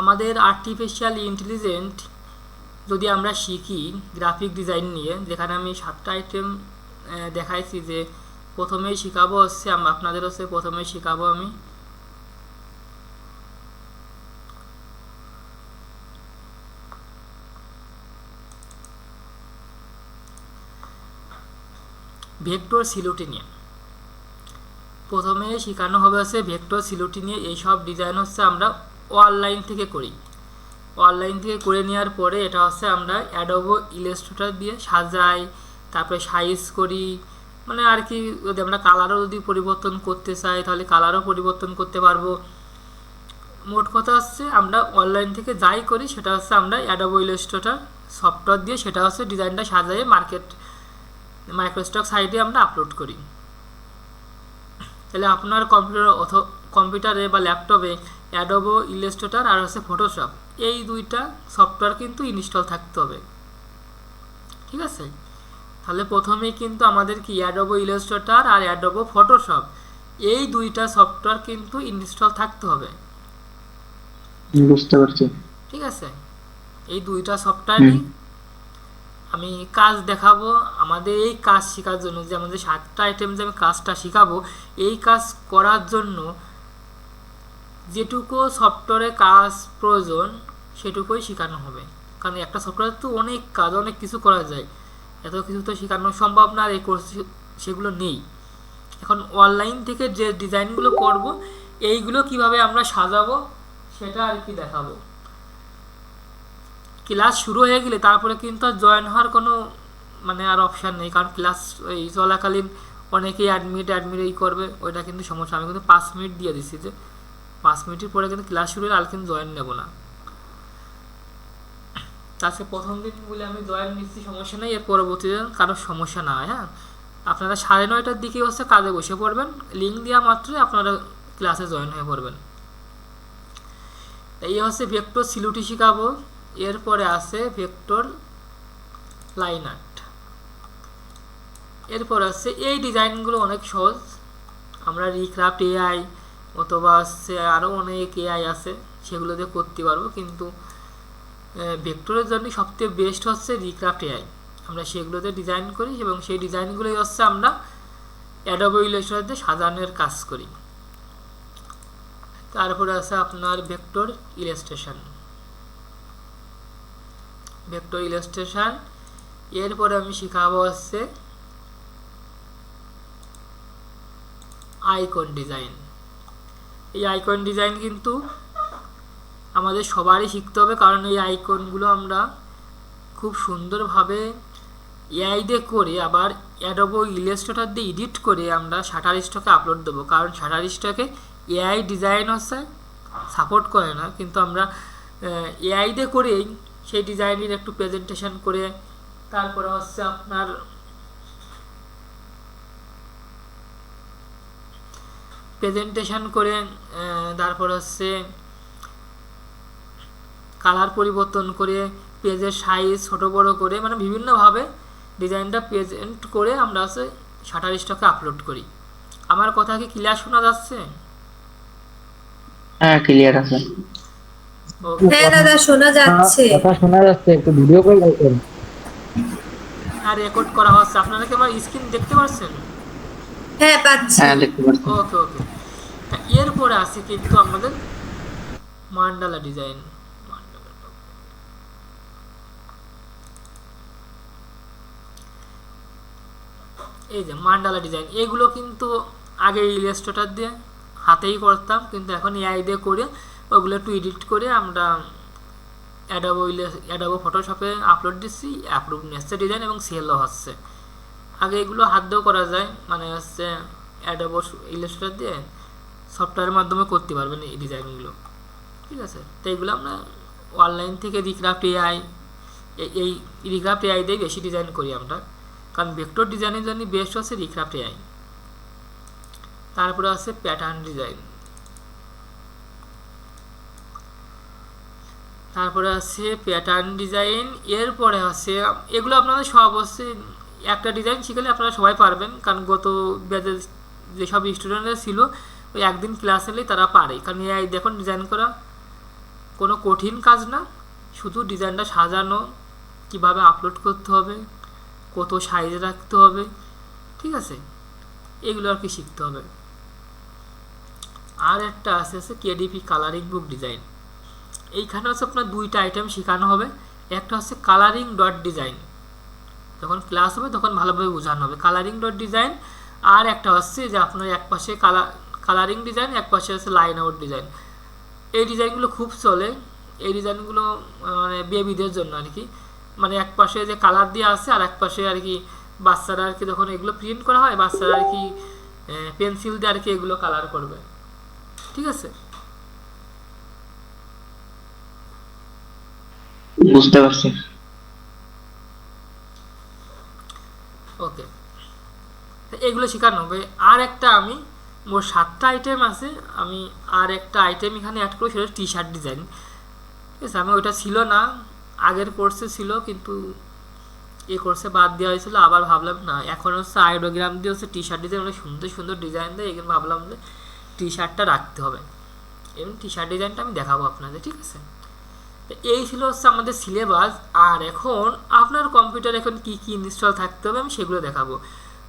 আমাদের artificial intelligent যদি আমরা শিখি গ্রাফিক ডিজাইন নিয়ে, যেখানে আমি সাতটা আইটেম দেখাইছি যে প্রথমেই শেখাবো হচ্ছে আপনাদের হচ্ছে প্রথমেই শেখাবো আমি। ভেক্টর সিলুটি নিয়ে। প্রথমে শেখানো হবে হচ্ছে ভেক্টর সিলুটি নিয়ে, এইসব ডিজাইন হচ্ছে আমরা অনলাইন থেকে করি। অনলাইন থেকে করে নেওয়ার পরে এটা হচ্ছে আমরা অ্যাডোবো ইলাস্ট্রেটর দিয়ে সাজাই, তারপরে সাইজ করি। মানে আর কি যদি আমরা কালারও যদি পরিবর্তন করতে চাই, তাহলে কালারও পরিবর্তন করতে পারব। মোট কথা হচ্ছে আমরা অনলাইন থেকে যাই করি, সেটা হচ্ছে আমরা অ্যাডোবো ইলাস্ট্রেটর সফটওয়্যার দিয়ে, সেটা হচ্ছে ডিজাইনটা সাজাই মার্কেট মাইক্রোস্টক সাইটে আমরা আপলোড করি। তাহলে আপনার কম্পিউটার অথ কম্পিউটারে বা ল্যাপটপে অ্যাডোবো ইলাস্ট্রেটর আর হচ্ছে ফটোশপ এই দুইটা সফটওয়্যার কিন্তু ইনস্টল থাকতে হবে। ঠিক আছে? তাহলে প্রথমেই কিন্তু আমাদের কি অ্যাডোবো ইলাস্ট্রেটর আর অ্যাডোবো ফটোশপ এই দুইটা সফটওয়্যার কিন্তু ইনস্টল থাকতে হবে। বুঝতে পারছি। ঠিক আছে? এই দুইটা সফটওয়্যারই আমি কাজ দেখাবো আমাদের এই কাজ শেখার জন্য যে আমাদের সাতটা আইটেম যে আমি কাজটা শেখাবো এই কাজ করার জন্য যেটুকু সফটওয়্যারে কাজ প্রয়োজন, সেটুকুই শেখানো হবে। কারণ একটা সফটওয়্যার তো অনেক কাজ, অনেক কিছু করা যায়। এত কিছু তো শেখানো সম্ভব না, আর এই কোর্স সেগুলো নেই। এখন অনলাইন থেকে যে ডিজাইনগুলো করব, এইগুলো কীভাবে আমরা সাজাবো, সেটা আর কি দেখাবো। ক্লাস শুরু হয়ে গেলে তারপরে কিন্তু জয়েন হওয়ার কোনো মানে আর অপশান নেই, কারণ ক্লাস এই চলাকালীন অনেকেই অ্যাডমিট অ্যাডমিট এই করবে, ওইটা কিন্তু সমস্যা। আমি কিন্তু পাঁচ মিনিট দিয়ে দিচ্ছি যে পাঁচ মিনিটের পরে কিন্তু ক্লাস শুরু হলে আর কিন্তু জয়েন নেব না। আজকে প্রথম দিন বলে আমি জয়েন নিচ্ছি, সমস্যা নেই। এর পরবর্তীতে কারোর সমস্যা না হয় হ্যাঁ? আপনারা সাড়ে নয়টার দিকে হচ্ছে কাজে বসে পড়বেন। লিঙ্ক দেওয়া মাত্রই আপনারা ক্লাসে জয়েন হয়ে পড়বেন। এই হচ্ছে ভেক্টর সিলুটি শিখাবো। এরপরে আছে ভেক্টর লাইন আর্ট। এরপর আছে এই ডিজাইনগুলো অনেক সহজ। আমরা রিক্রাফট এআই অথবা হচ্ছে আরও অনেক এআই আছে, সেগুলো দিয়ে করতে পারব। কিন্তু ভেক্টরের জন্য সবথেকে বেস্ট হচ্ছে রিক্রাফট এআই আমরা সেগুলোতে ডিজাইন করি এবং সেই ডিজাইনগুলোই হচ্ছে আমরা অ্যাডোবো ইলাস্ট্রেটর সাজানোর কাজ করি। তারপরে আছে আপনার ভেক্টর ইলাস্ট্রেশন ভেক্টর ইলাস্ট্রেশন এরপরে আমি শিখাবো হচ্ছে আইকন ডিজাইন এই আইকন ডিজাইন কিন্তু আমাদের সবারই শিখতে হবে, কারণ এই আইকনগুলো আমরা খুব সুন্দরভাবে এআই দিয়ে করে আবার অ্যাডোবো ইলাস্ট্রেটর দিয়ে এডিট করে আমরা শাটার স্টকে আপলোড দেবো। কারণ শাটার স্টকে এআই ডিজাইন হচ্ছে সাপোর্ট করে না। কিন্তু আমরা এআই দিয়ে করেই সেই ডিজাইনের একটু প্রেজেন্টেশন করে, তারপরে হচ্ছে আপনার প্রেজেন্টেশন করে তারপর হচ্ছে কালার পরিবর্তন করে পেজের সাইজ ছোট বড় করে মানে বিভিন্নভাবে ডিজাইনটা প্রেজেন্ট করে আমরা হচ্ছে শাটার স্টকে আপলোড করি। আমার কথা কি ক্লিয়ার শোনা যাচ্ছে? হ্যাঁ ক্লিয়ার আছে। হ্যাঁ দাদা শোনা যাচ্ছে। কথা শোনা যাচ্ছে একটু ভিডিও কল করুন আর রেকর্ড করা হচ্ছে। আপনারা কি আমার স্ক্রিন দেখতে পাচ্ছেন হ্যাঁ পাচ্ছি। হ্যাঁ দেখতে পাচ্ছি ওকে ওকে। তা এরপরে আছে কিন্তু আমাদের মান্ডালা ডিজাইন। এই যে মান্ডালা ডিজাইন এগুলো কিন্তু আগে ইলাস্ট্রেটর দিয়ে হাতেই করতাম কিন্তু এখন এআই দিয়ে করে ওগুলো একটু এডিট করে আমরা অ্যাডাবো অ্যাডাবো ফটোশপে আপলোড দিচ্ছি অ্যাপ্রুভ নিচ্ছে ডিজাইন এবং সেলও হচ্ছে। আগে এগুলো হাত দিয়েও করা যায় মানে হচ্ছে অ্যাডাবো ইলাস্ট্রেটর দিয়ে সফটওয়্যারের মাধ্যমে করতে পারবেন এই ডিজাইনগুলো ঠিক আছে? তো এগুলো আমরা অনলাইন থেকে রিক্রাফট এআই এই রিক্রাফট এআই দিয়ে বেশি ডিজাইন করি আমরা। কারণ ভেক্টর ডিজাইনের জন্য বেস্ট হচ্ছে রিক্রাফট এআই তারপরে আছে প্যাটার্ন ডিজাইন তারপরে আছে প্যাটার্ন ডিজাইন এরপরে আছে, এগুলো আপনাদের সব হচ্ছে একটা ডিজাইন শিখলে আপনারা সবাই পারবেন। কারণ গত ব্যাচের যেসব স্টুডেন্টরা ছিল, ওই একদিন ক্লাস এলেই তারা পারে। কারণ এআই দেখুন ডিজাইন করা কোনো কঠিন কাজ না। শুধু ডিজাইনটা সাজানো, কীভাবে আপলোড করতে হবে, কত সাইজে রাখতে হবে, ঠিক আছে? এগুলো আর কি শিখতে হবে। আর একটা আছে আছে কেডিপি কালারিং বুক ডিজাইন এইখানে হচ্ছে আপনার দুইটা আইটেম শেখানো হবে। একটা হচ্ছে কালারিং ডট ডিজাইন যখন ক্লাস হবে, তখন ভালোভাবে বোঝানো হবে। কালারিং ডট ডিজাইন আর একটা হচ্ছে যে আপনার এক পাশে কালার কালারিং ডিজাইন এক পাশে হচ্ছে লাইন আউট ডিজাইন এই ডিজাইনগুলো খুব চলে। এই ডিজাইনগুলো মানে বেবিদের জন্য আর কি। মানে এক পাশে যে কালার দিয়ে আছে আর এক পাশে আর কি বাচ্চারা আর কি যখন এগুলো প্রিন্ট করা হয়, বাচ্চারা আর কি পেন্সিল দিয়ে আর কি এগুলো কালার করবে। ঠিক আছে? বুঝতে পারছি। ওকে। এগুলো শেখানো হবে। আর একটা আমি মোট সাতটা আইটেম আছে, আমি আর একটা আইটেম এখানে অ্যাড করি, সেটা টি শার্ট ডিজাইন ঠিক আছে আমি ওইটা ছিল না, আগের কোর্সে ছিল, কিন্তু এ কোর্সে বাদ দেওয়া হয়েছিল, আবার ভাবলাম না, এখন হচ্ছে আইডোগ্রাম দিয়ে হচ্ছে টি শার্ট ডিজাইন অনেক সুন্দর সুন্দর ডিজাইন দেয়, এখানে ভাবলাম যে টি শার্টটা রাখতে হবে। এবং টি শার্ট ডিজাইনটা আমি দেখাবো আপনাদের, ঠিক আছে? এই ছিল হচ্ছে আমাদের সিলেবাস আর এখন আপনার কম্পিউটার এখন কি কি ইনস্টল থাকতে হবে আমি সেগুলো দেখাবো।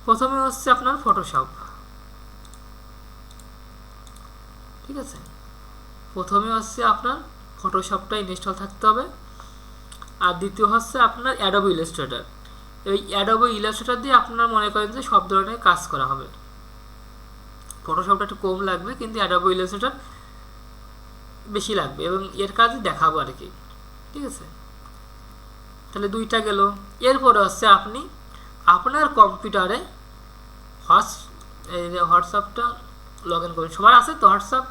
প্রথমে হচ্ছে আপনার ফটোশপ ঠিক আছে? প্রথমে হচ্ছে আপনার ফটোশপটা ইনস্টল থাকতে হবে। আর দ্বিতীয় হচ্ছে আপনার অ্যাডোবি ইলাস্ট্রেটর এই অ্যাডোবি ইলাস্ট্রেটর দিয়ে আপনার মনে করেন যে সব ধরনের কাজ করা হবে। ফটোশপটা একটু কম লাগবে, কিন্তু অ্যাডোবি ইলাস্ট্রেটর বেশি লাগবে এবং এর কাজই দেখাবো আর কি। ঠিক আছে? তাহলে দুইটা গেল। এরপরে হচ্ছে আপনি আপনার কম্পিউটারে হোয়াটস হোয়াটসঅ্যাপটা লগ ইন করবেন। সবার আছে তো হোয়াটসঅ্যাপ?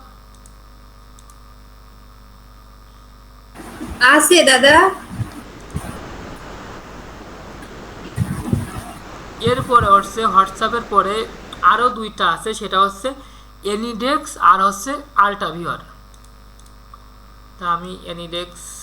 আছে দাদা। এরপরে হচ্ছে হোয়াটসঅ্যাপের পরে আরও দুইটা আছে। সেটা হচ্ছে এনিডেক্স আর হচ্ছে আল্টাভিওর আমি এনিডেক্স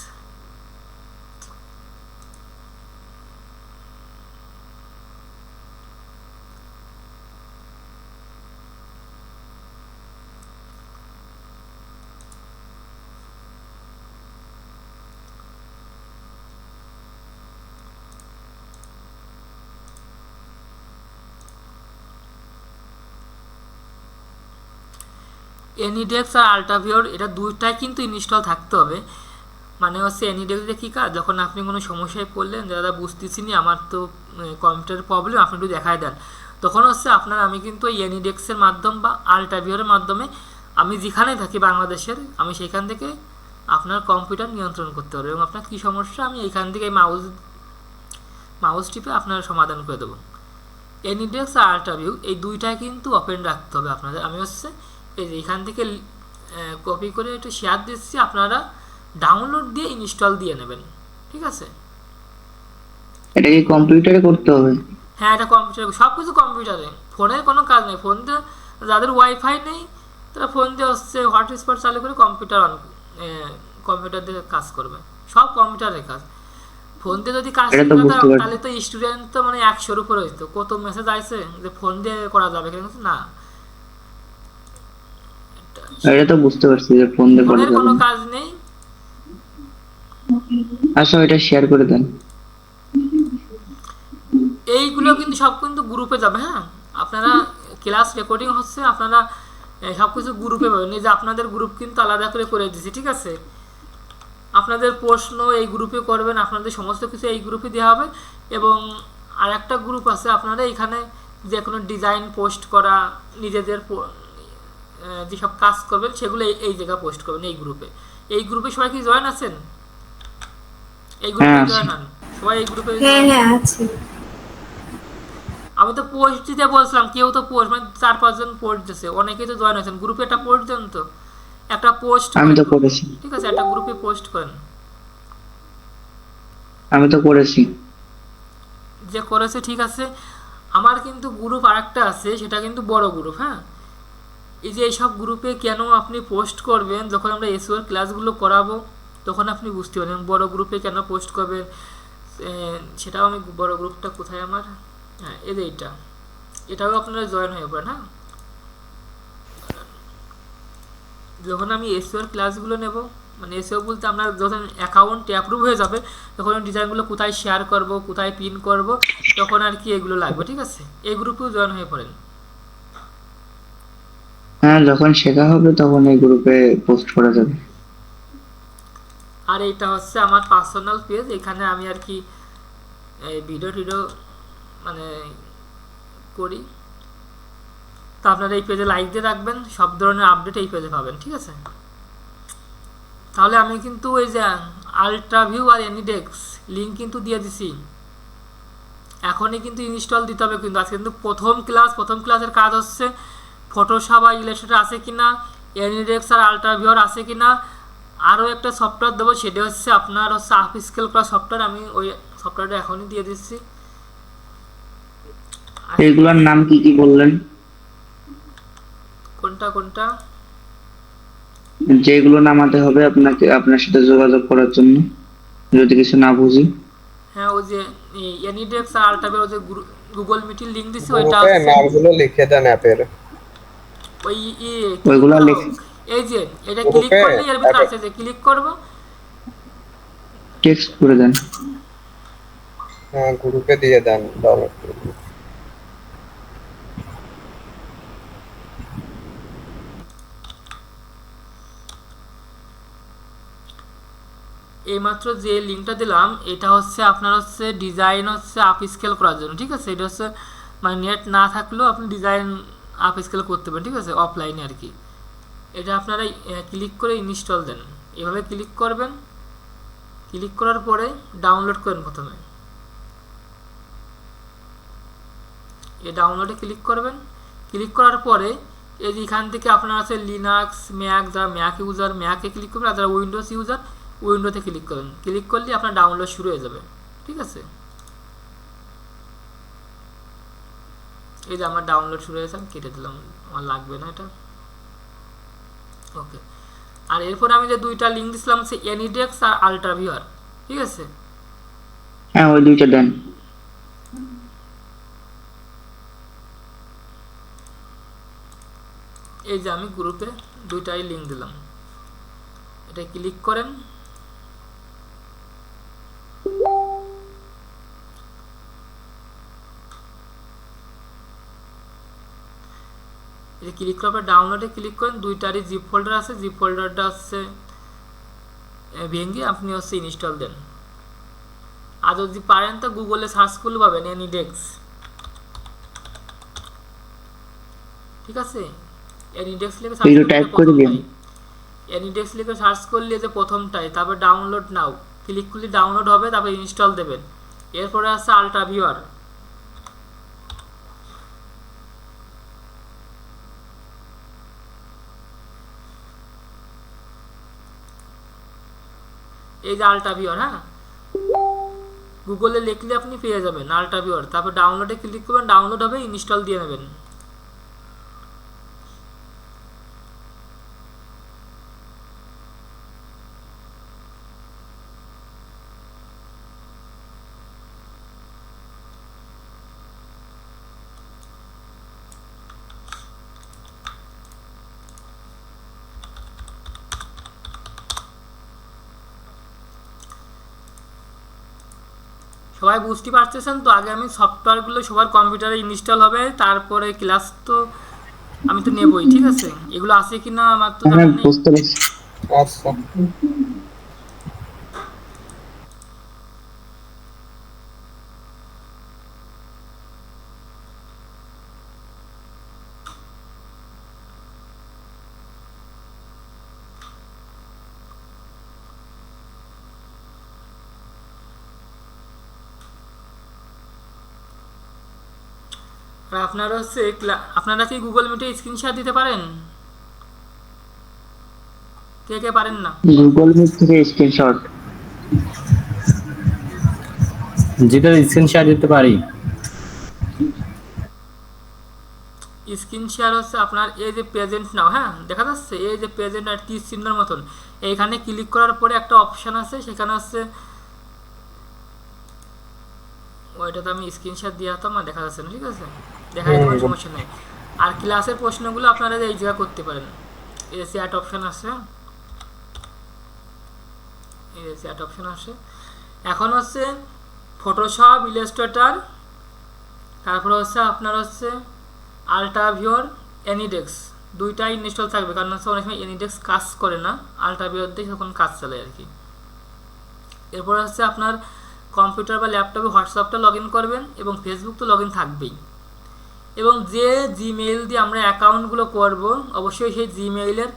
এনিডেক্স আর আল্টাভিওর এটা দুইটাই কিন্তু ইনস্টল থাকতে হবে। মানে হচ্ছে এনিডেক্স কী কাজ? যখন আপনি কোনো সমস্যায় পড়লেন দাদা বুঝতেছি নি, আমার তো কম্পিউটার প্রবলেম আপনি একটু দেখায় দেন। তখন হচ্ছে আপনার, আমি কিন্তু এই এনিডেক্সের মাধ্যম বা আল্টাভিওরের মাধ্যমে, আমি যেখানে থাকি বাংলাদেশের, আমি সেখান থেকে আপনার কম্পিউটার নিয়ন্ত্রণ করতে পারব এবং আপনার কী সমস্যা, আমি এখান থেকে মাউস মাউস টিপে আপনার সমাধান করে দেবো। এনিডেক্স আর আল্টাভিউ এই দুইটাই কিন্তু ওপেন রাখতে হবে আপনাদের। আমি হচ্ছে এই এখান থেকে কপি করে একটু শেয়ার দিচ্ছি আপনারা ডাউনলোড দিয়ে ইনস্টল দিয়ে নেবেন ঠিক আছে? এটা কি কম্পিউটারে করতে হবে? হ্যাঁ এটা কম্পিউটার সব কিছু কম্পিউটারে ফোনের কোনো কাজ নেই ফোন দিয়ে যাদের ওয়াইফাই নেই তারা ফোন দিয়ে হচ্ছে হটস্পট চালু করে কম্পিউটার অন কম্পিউটার দিয়ে কাজ করবে সব কম্পিউটারের কাজ। ফোন দিয়ে যদি কাজ তাহলে তো স্টুডেন্ট তো মানে একশোর উপরে হইতো কত মেসেজ আইছে যে ফোন দিয়ে করা যাবে কিন্তু না? এটা তো বুঝতে পারছি যে ফোন দিয়ে করা কোনো কাজ নেই? আচ্ছা এটা শেয়ার করে দেন। এইগুলো কিন্তু সব কিন্তু গ্রুপে যাবে হ্যাঁ? আপনারা ক্লাস রেকর্ডিং হচ্ছে আপনারা সব কিছু গ্রুপে পাবেন। এই যে আপনাদের গ্রুপ কিন্তু আলাদা করে করে দিয়েছি ঠিক আছে? আপনাদের প্রশ্ন এই গ্রুপে করবেন আপনাদের সমস্ত কিছু এই গ্রুপে দেওয়া হবে। এবং আর একটা গ্রুপ আছে আপনারা এখানে যে কোনো ডিজাইন পোস্ট করা নিজেদের যেসব কাজ করবেন সেগুলো এই- জায়গায় পোস্ট করবেন এই গ্রুপে এই গ্রুপে সবাই কি জয়েন আছেন? এই গ্রুপে হ্যাঁ, জয়েন হন। সবাই এই গ্রুপে হ্যাঁ হ্যাঁ আছে। আমি তো পোস্ট দিতে বলছিলাম কেউ তো পোস্ট মানে চার পাঁচজন পোস্ট দিচ্ছে অনেকেই তো জয়েন হয়েছেন। গ্রুপে একটা পোস্ট দেন তো। একটা পোস্ট আমি তো করেছি। ঠিক আছে একটা গ্রুপে পোস্ট করেন। আমি তো করেছি। যে করেছে ঠিক আছে। আমার কিন্তু গ্রুপ আরেকটা আছে সেটা কিন্তু বড় গ্রুপ হ্যাঁ? এই যে এইসব গ্রুপে কেন আপনি পোস্ট করবেন? যখন আমরা এসিওর ক্লাসগুলো করাবো, তখন আপনি বুঝতে পারবেন। বড় গ্রুপে কেন পোস্ট করবেন? সেটাও আমি বড় গ্রুপটা কোথায় আমার? হ্যাঁ এই যে এইটা। এটাও আপনারা জয়েন হয়ে পড়েন হ্যাঁ? যখন আমি এসিওর ক্লাসগুলো নেব মানে এসিও বলতে আপনার যখন অ্যাকাউন্ট অ্যাপ্রুভ হয়ে যাবে, তখন ডিজাইনগুলো কোথায় শেয়ার করব, কোথায় পিন করব, তখন আর কি এগুলো লাগবে, ঠিক আছে? এই গ্রুপেও জয়েন হয়ে পড়েন। হ্যাঁ যখন শেখা হবে তখন এই গ্রুপে পোস্ট করা যাবে। আর এইটা হচ্ছে আমার পার্সোনাল পেজ এখানে আমি আর কি ভিডিও টিডিও মানে করি। তো আপনারা এই পেজে লাইক দিয়ে রাখবেন, সব ধরনের আপডেট এই পেজে পাবেন, ঠিক আছে? তাহলে আমি কিন্তু ওই যে আলট্রা ভিউ আর এনিডেক্স লিঙ্ক কিন্তু দিয়ে দিছি। এখনই কিন্তু ইনস্টল দিতে হবে কিন্তু, আজকে কিন্তু প্রথম ক্লাস প্রথম ক্লাসের কাজ হচ্ছে ফটোশপ আর ইলাস্ট্রেটর আছে কিনা এনিডেক্স আর আলট্রা ভিউর আছে কিনা আরও একটা সফটওয়্যার দেবো সেটা হচ্ছে আপনার হচ্ছে আপ স্কেল করা সফটওয়্যার আমি ওই সফটওয়্যারটা এখনই দিয়ে দিচ্ছি। এগুলোর নাম কি কি বললেন? কোনটা কোনটা? যেগুলো নামাতে হবে আপনাকে আপনার সাথে যোগাযোগ করার জন্য যদি কিছু না বুঝি। হ্যাঁ ওই যে এনিডেক্স আর আলট্রা ভিউর যে গুগল মিটিং লিঙ্ক দিছি ওইটা নামগুলো লিখে দেন অ্যাপের। ওই ই ওইগুলা লিখ- এই যে এটা ক্লিক করলে এর ভিতরে আছে যে ক্লিক করব। টেক্সট করে দেন। হ্যাঁ গ্রুপে দিয়ে দেন ডাউনলোড করে এইমাত্র যে লিঙ্কটা দিলাম এটা হচ্ছে আপনার হচ্ছে ডিজাইন হচ্ছে আপ স্কেল করার জন্য ঠিক আছে? এটা হচ্ছে মানে নেট না থাকলেও আপনি ডিজাইন আপ স্কেল করতে পারেন, ঠিক আছে? অফলাইনে আর কি। এটা আপনারা ক্লিক করে ইনস্টল দেন। এভাবে ক্লিক করবেন। ক্লিক করার পরে ডাউনলোড করেন প্রথমে। এই ডাউনলোডে ক্লিক করবেন। ক্লিক করার পরে এই যে এখান থেকে আপনার আছে লিনাক্স ম্যাক যারা ম্যাক ইউজার ম্যাকে ক্লিক করবেন, আর যারা উইন্ডোজ ইউজার উইন্ডোতে ক্লিক করবেন। ক্লিক করলে আপনার ডাউনলোড শুরু হয়ে যাবে। ঠিক আছে? এই যে আমার ডাউনলোড শুরু হয়েছে আমি কেটে দিলাম। আমার লাগবে না এটা। ওকে আর এরপর আমি যে দুইটা লিঙ্ক দিছিলাম সে এনিডেক্স আর আলট্রা ভিউয়ার ঠিক আছে? হ্যাঁ ওই দুইটা দেন। এই যে আমি গ্রুপে দুইটাই লিঙ্ক দিলাম। এটা ক্লিক করেন। এই ক্লিক করার পর ডাউনলোডে ক্লিক করেন দুইটারই জিপ ফোল্ডার আছে জিপ ফোল্ডারটা হচ্ছে ভেঙে আপনি হচ্ছে ইনস্টল দেন। আর যদি পারেন তো গুগলে সার্চ করলে পাবেন এনিডেক্স ঠিক আছে? এনিডেক্স লিখে সার্চ type করে দিন। এনিডেক্স লিখে সার্চ করলে যে প্রথমটাই তারপর ডাউনলোড নাও ক্লিক করলে ডাউনলোড হবে তারপর ইনস্টল দেবেন। এরপরে আছে আলট্রা ভিউয়ার এই যে আলট্রা ভিওর হ্যাঁ? গুগলে লিখলে আপনি পেয়ে যাবেন আল্টা ভিউয়ার তারপর ডাউনলোডে ক্লিক করবেন ডাউনলোড হবে ইনস্টল দিয়ে নেবেন। সবাই বুঝতে পারতেছেন তো আগে আমি সফটওয়্যারগুলো সবার কম্পিউটারে ইনস্টল হবে তারপরে ক্লাস তো আমি তো নেবই ঠিক আছে? এগুলো আছে কিনা আমার তো হ্যাঁ বুঝতে পারছি। আপনারা হচ্ছে আপনারা কি গুগল মিটে স্ক্রিনশট দিতে পারেন? কে কে পারেন না? গুগল মিট থেকে স্ক্রিনশট যেটা স্ক্রিনশট দিতে পারি। স্ক্রিন শেয়ার হচ্ছে আপনার এই যে প্রেজেন্ট নাও হ্যাঁ? দেখা যাচ্ছে এই যে প্রেজেন্ট আর তীর চিহ্নের মতন। এইখানে ক্লিক করার পরে একটা অপশান আছে সেখানে হচ্ছে ওইটাতে আমি স্ক্রিনশট দিয়ে হতাম আর দেখা যাচ্ছে না ঠিক আছে? দেখা যেতে পারে সমস্যা নেই। আর ক্লাসের প্রশ্নগুলো আপনারা এই জায়গা করতে পারেন। এই চ্যাট অপশান আছে। এই যে চ্যাট অপশন আসে এখন হচ্ছে ফটোশপ ইলাস্ট্রেটর তারপরে হচ্ছে আপনার হচ্ছে আলট্রাভিওর এনিডেক্স দুইটাই ইনস্টল থাকবে কারণ হচ্ছে অনেক সময় এনিডেক্স কাজ করে না। আলট্রাভিওর দিয়ে তখন কাজ চলে আর কি। এরপর হচ্ছে আপনার কম্পিউটার বা ল্যাপটপে হোয়াটসঅ্যাপটা লগ করবেন এবং ফেসবুক তো লগ থাকবেই। এবং যে জিমেইল দিয়ে আমরা অ্যাকাউন্টগুলো করব, অবশ্যই সেই জিমেইলের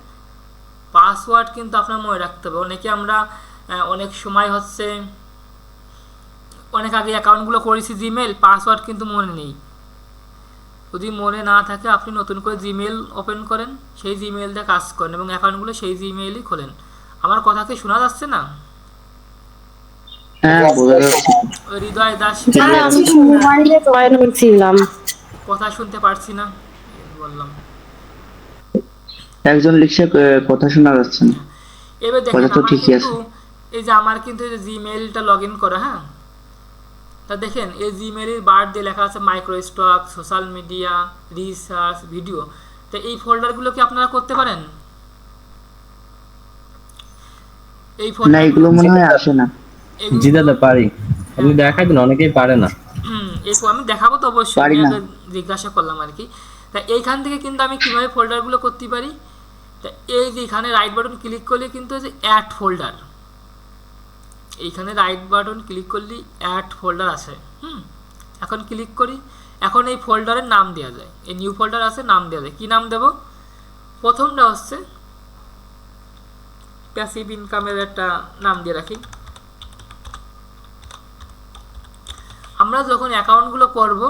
পাসওয়ার্ড কিন্তু আপনার মনে রাখতে হবে। অনেকে আমরা অনেক সময় হচ্ছে, অনেক আগে অ্যাকাউন্টগুলো করেছি জিমেল পাসওয়ার্ড কিন্তু মনে নেই। যদি মনে না থাকে, আপনি নতুন করে জিমেল ওপেন করেন, সেই জিমেল দিয়ে কাজ করেন এবং অ্যাকাউন্টগুলো সেই জিমেইলই খোলেন। আমার কথা কি শোনা যাচ্ছে না? হ্যাঁ। বোঝা যাচ্ছে হৃদয় দাস আমি মোবাইলে জয়েন হয়েছিলাম কথা শুনতে পারছি না বললাম। একজন লিখছে কথা শোনা যাচ্ছে না। এবার দেখেন কথা তো ঠিকই কিন্তু এই যে আমার কিন্তু এই যে জিমেইলটা লগ ইন করা হ্যাঁ? তা দেখেন এই জিমেইলের বার দিয়ে লেখা আছে microstock social media research video তো এই ফোল্ডারগুলো কি আপনারা করতে পারেন? এই না ফোল্ডার এগুলো মনে হয় আসে না। জি দাদা পারি। আপনি দেখাই দিন অনেকেই পারে না। আমি দেখাবো তো অবশ্যই জিজ্ঞাসা করলাম আর কি। তা এইখান থেকে কিন্তু আমি কীভাবে ফোল্ডারগুলো করতে পারি? তা এই যে এখানে রাইট বাটন ক্লিক করলে কিন্তু অ্যাড ফোল্ডার এইখানে রাইট বাটন ক্লিক করলে অ্যাড ফোল্ডার আছে। হুম এখন ক্লিক করি। এখন এই ফোল্ডারের নাম দেওয়া যায়। এই নিউ ফোল্ডার আছে নাম দেওয়া যায়। কী নাম দেব? প্রথমটা হচ্ছে প্যাসিভ ইনকামের একটা নাম দিয়ে রাখি। আমরা যখন অ্যাকাউন্টগুলো করব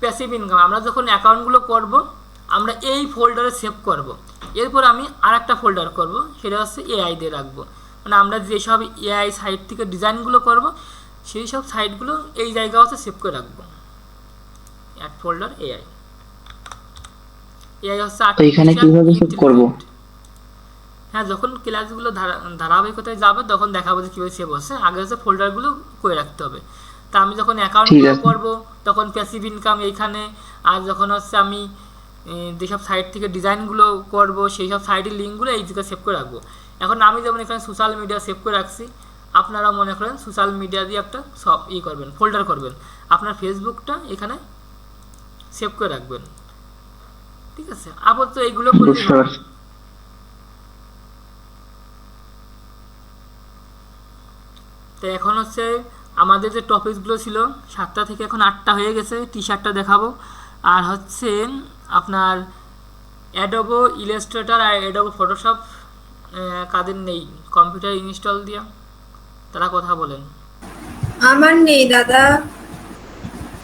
প্যাসিভ ইনকাম আমরা যখন অ্যাকাউন্টগুলো করব, আমরা এই ফোল্ডারে সেভ করব। এরপর আমি আর একটা ফোল্ডার করব, সেটা হচ্ছে এআই দিয়ে রাখব। মানে আমরা যেসব এআই সাইট থেকে ডিজাইনগুলো করব, সেই সব সাইটগুলো এই জায়গা হচ্ছে সেভ করে রাখব। অ্যাড ফোল্ডার এআই এআই হচ্ছে তো এখানে কীভাবে save করব? হ্যাঁ যখন ক্লাসগুলো ধারা- ধারাবাহিকতায় যাবে তখন দেখাবো যে কীভাবে সেভ হচ্ছে। আগে হচ্ছে ফোল্ডারগুলো করে রাখতে হবে। তা আমি যখন অ্যাকাউন্টগুলো আছে। করব তখন প্যাসিভ ইনকাম এইখানে আর যখন হচ্ছে আমি যেসব সাইট থেকে ডিজাইনগুলো করব সেই সব সাইটের লিঙ্কগুলো এই জায়গায় সেভ করে রাখব। এখন আমি যেমন এখানে সোশ্যাল মিডিয়া সেভ করে রাখছি আপনারা মনে করেন সোশ্যাল মিডিয়া দিয়ে একটা সব ই করবেন ফোল্ডার করবেন। আপনার ফেসবুকটা এখানে সেভ করে রাখবেন। ঠিক আছে আপাতত এইগুলো। পারছি। তো এখন হচ্ছে আমাদের যে টপিকসগুলো ছিল সাতটা থেকে এখন আটটা হয়ে গেছে টি শার্টটা দেখাবো। আর হচ্ছে আপনার অ্যাডোবো ইলাস্ট্রেটার আর অ্যাডোবো ফটোশপ কাদের নেই? কম্পিউটার ইনস্টল দিয়া তারা কথা বলেন। আমার নেই দাদা।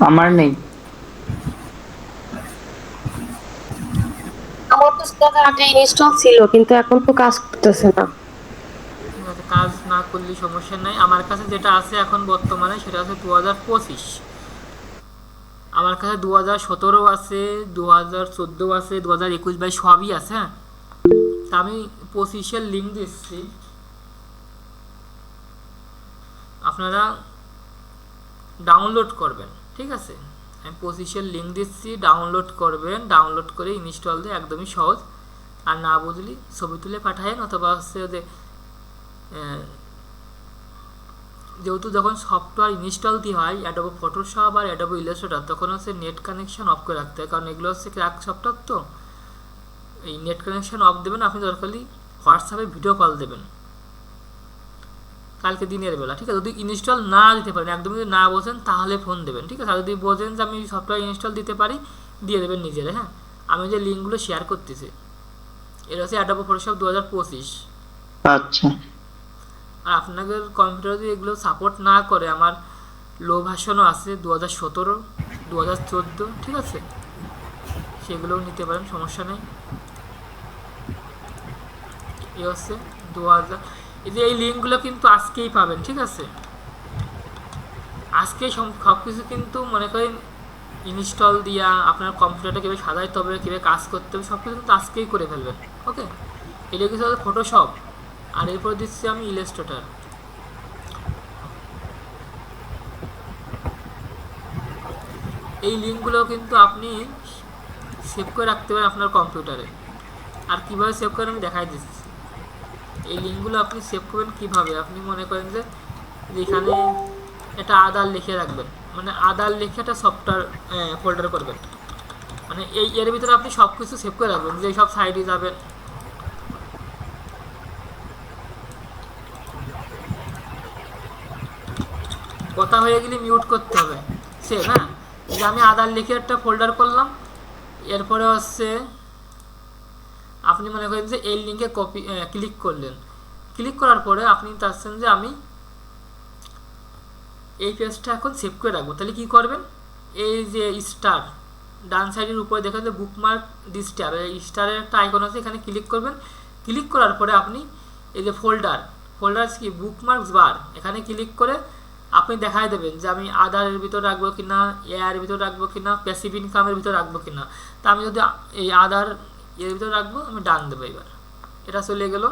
আমার নেই। আগে ইনস্টল ছিল, কিন্তু এখন তো কাজ করতেছে না। কাজ না করলে সমস্যা নাই। আমার কাছে যেটা আছে এখন বর্তমানে, সেটা আছে দু হাজার পঁচিশ। আমার কাছে দু হাজার সতেরো আছে দু হাজার চোদ্দ আছে দু হাজার একুশ বাই সবই আছে হ্যাঁ? তা আমি পঁচিশের লিঙ্ক দিচ্ছি। আপনারা ডাউনলোড করবেন, ঠিক আছে? আমি পঁচিশের লিঙ্ক দিচ্ছি ডাউনলোড করবেন ডাউনলোড করে ইনস্টল দিয়ে একদমই সহজ। আর না বুঝলি ছবি তুলে পাঠায়েন, অথবা হচ্ছে যে যেহেতু যখন সফটওয়্যার ইনস্টল দিয়ে হয় অ্যাডোবো ফটোশপ আর অ্যাডোবো ইলাস্ট্রেটর তখন হচ্ছে নেট কানেকশন অফ করে রাখতে হয়। কারণ এগুলো হচ্ছে ক্র্যাক সফটওয়্যার তো? এই নেট কানেকশন অফ দেবেন, আপনি দরকারলি হোয়াটসঅ্যাপে ভিডিও কল দেবেন। কালকে দিনের বেলা ঠিক আছে? যদি ইনস্টল না দিতে পারেন একদম যদি না বোঝেন তাহলে ফোন দেবেন ঠিক আছে? আর যদি বোঝেন যে আমি সফটওয়্যার ইনস্টল দিতে পারি দিয়ে দেবেন নিজেরা হ্যাঁ? আমি যে লিঙ্কগুলো শেয়ার করতেছি এটা হচ্ছে অ্যাডোবো ফটোশপ দু হাজার পঁচিশ। আচ্ছা। আর আপনাদের কম্পিউটার যদি এগুলো সাপোর্ট না করে আমার লো ভার্সনও আছে দু হাজার সতেরো দু হাজার চোদ্দ ঠিক আছে? সেগুলোও নিতে পারেন সমস্যা নেই। এ হচ্ছে দু হাজার এই যে এই লিঙ্কগুলো কিন্তু আজকেই পাবেন, ঠিক আছে? আজকেই সব কিছু কিন্তু মনে করেন ইনস্টল দিয়া আপনার কম্পিউটারটা কীভাবে সাজাইতে হবে, কীভাবে কাজ করতে হবে সব কিছু কিন্তু আজকেই করে ফেলবেন, ওকে? এটা কিছু ফটোশপ আর এরপর দিচ্ছি আমি ইলাস্ট্রেটর এই লিঙ্কগুলো কিন্তু আপনি সেভ করে রাখতে পারেন আপনার কম্পিউটারে আর কীভাবে সেভ করেন আমি দেখাই দিচ্ছি। এই লিঙ্কগুলো আপনি সেভ করবেন কীভাবে? আপনি মনে করেন যে এখানে এটা আদার লিখে রাখবেন মানে আদার লিখে একটা সফটওয়্যার ফোল্ডার করবেন। মানে এই, এর ভিতরে আপনি সব কিছু সেভ করে রাখবেন, যে সব সাইডে যাবেন। কথা হয়ে গেলে মিউট করতে হবে। সে হ্যাঁ যে আমি আদার লিখে একটা ফোল্ডার করলাম, এরপরে হচ্ছে আপনি মনে করেন যে এই লিঙ্কে কপি ক্লিক করলেন। ক্লিক করার পরে আপনি চাচ্ছেন যে আমি এই পেজটা এখন সেভ করে রাখব। তাহলে কি করবেন? এই যে স্টার ডান সাইডের উপরে দেখেন যে বুকমার্ক দি স্টার এই স্টারের একটা আইকন আছে, এখানে ক্লিক করবেন। ক্লিক করার পরে আপনি এই যে ফোল্ডার ফোল্ডার কি? বুকমার্কস বার এখানে ক্লিক করে আপনি দেখাই দেবেন যে আমি আদারের ভিতর রাখব কিনা এয়ার ভিতর রাখব কিনা প্যাসিভ ইনকামের ভিতর রাখব কিনা। তা আমি যদি এই আদার এর ভিতর রাখব, আমি ডান দেবো এবার। এটা চলে গেল।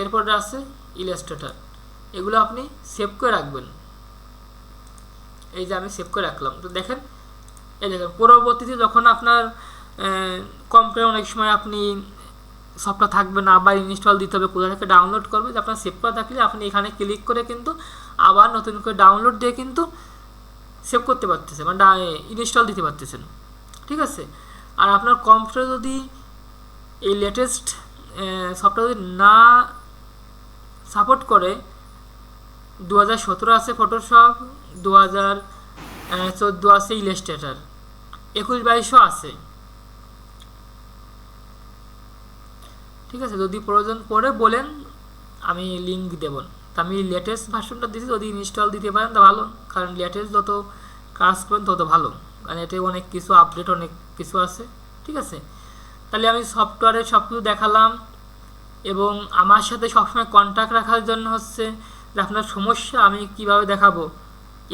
এরপর আছে ইলাস্ট্রেটার। এগুলো আপনি সেভ করে রাখবেন। এই যে আমি সেভ করে রাখলাম। তো দেখেন, এই দেখেন, পরবর্তীতে যখন আপনার কম্পিউটার অনেক সময় আপনি সফটওয়্যার থাকবে না আবার ইনস্টল দিতে হবে, কোথা থেকে ডাউনলোড করবে যে আপনার সেভ করা থাকলে আপনি এখানে ক্লিক করে কিন্তু আবার নতুন করে ডাউনলোড দিয়ে কিন্তু সেভ করতে পারতেছেন মানে ইনস্টল দিতে পারতেছেন। ঠিক আছে? আর আপনার কম্পিউটার যদি এই লেটেস্ট সফটওয়্যার না সাপোর্ট করে দু হাজার সতেরো আছে ফটোশপ দু হাজার চোদ্দ আছে ইলাস্ট্রেটার একুশ বাইশও আছে। ঠিক আছে, যদি প্রয়োজন পড়ে বলেন, আমি লিঙ্ক দেব। তা আমি লেটেস্ট ভার্সনটা দিচ্ছি যদি ইনস্টল দিতে পারেন তা ভালো, কারণ লেটেস্ট যত কাজ করেন তত ভালো। কারণ এতে অনেক কিছু আপডেট অনেক কিছু আছে। ঠিক আছে? তাহলে আমি সফটওয়্যারে সব কিছু দেখালাম এবং আমার সাথে সবসময় কন্ট্যাক্ট রাখার জন্য হচ্ছে যে আপনার সমস্যা আমি কীভাবে দেখাবো?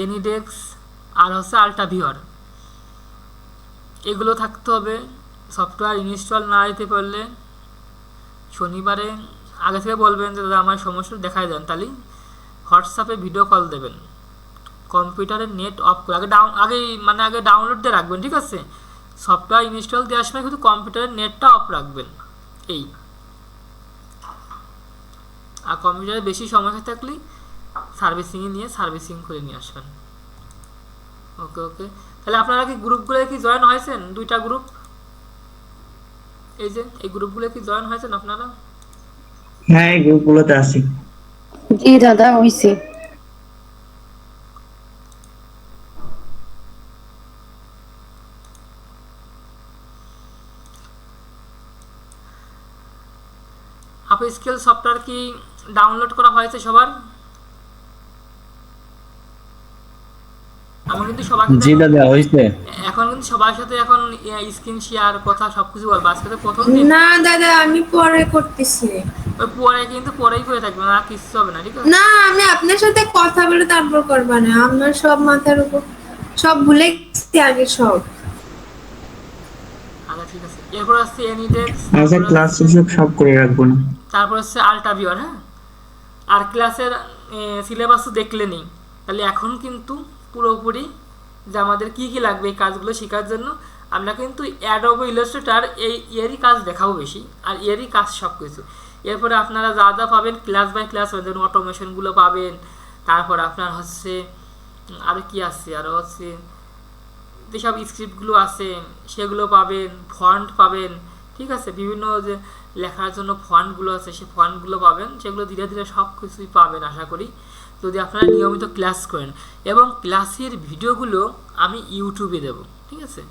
এনিডেক্স আর হচ্ছে আলট্রাভিওর এগুলো থাকতে হবে। সফটওয়্যার ইনস্টল না দিতে পারলে শনিবারে আগে থেকে বলবেন যে, দাদা, আমার সমস্যা দেখায় দেন। তাহলে হোয়াটসঅ্যাপে ভিডিও কল দেবেন। কম্পিউটারে নেট অফ করে, আগে ডাউন আগে মানে আগে ডাউনলোড দিয়ে রাখবেন, ঠিক আছে? সফটওয়্যার ইনস্টল দেওয়ার সময় কিন্তু কম্পিউটারের নেটটা অফ রাখবেন এই। আর কম্পিউটারে বেশি সমস্যা থাকলে সার্ভিসিংয়ে নিয়ে সার্ভিসিং করে নিয়ে আসবেন। ওকে ওকে। তাহলে আপনারা কি গ্রুপগুলো কি জয়েন হয়েছেন? দুইটা গ্রুপ? এই যে এই গ্রুপগুলো কি জয়েন হয়েছেন আপনারা? হ্যাঁ এই গ্রুপগুলোতে আছি। জি দাদা হইছে। স্কেল সফটওয়্যার কি ডাউনলোড করা হয়েছে সবার? আমি কিন্তু সবার জি দাদা হয়েছে। এখন কিন্তু সবার সাথে এখন স্ক্রিন শেয়ার কথা সবকিছু বলব। আজকে তো প্রথম দিন। না দাদা আমি পরে করতেছি। ওই পরে কিন্তু পরেই করে থাকবে না কিচ্ছু হবে না ঠিক আছে? না আমি আপনার সাথে কথা বলে তারপর করবা না। আপনার সব মাথার উপর সব ভুলে গেছি আগে সব। ঠিক আছে। এরপর আসছে এনিডেক্স আচ্ছা ক্লাস শেষে সব করে রাখব না। তারপর হচ্ছে আলট্রাভিওর হ্যাঁ? আর ক্লাসের সিলেবাস তো দেখলেনই তাহলে এখন কিন্তু পুরোপুরি যে আমাদের কী কী লাগবে এই কাজগুলো শেখার জন্য আমরা কিন্তু অ্যাডোবো ইলাস্ট্রেটার এই এরই কাজ দেখাবো বেশি আর এরই কাজ সব কিছু এরপরে আপনারা যা যা পাবেন ক্লাস বাই ক্লাস পাবেন যেমন অটোমেশনগুলো পাবেন তারপর আপনার হচ্ছে আরও কি আছে? আরও হচ্ছে যেসব স্ক্রিপ্টগুলো আছে, সেগুলো পাবেন ফন্ট পাবেন, ঠিক আছে? বিভিন্ন যে লেখার জন্য ফন্টগুলো আছে, সে ফন্টগুলো পাবেন সেগুলো ধীরে ধীরে সব কিছুই পাবেন, আশা করি। যদি আপনারা নিয়মিত ক্লাস করেন। এবং ক্লাসের ভিডিওগুলো আমি ইউটিউবে দেব, ঠিক আছে?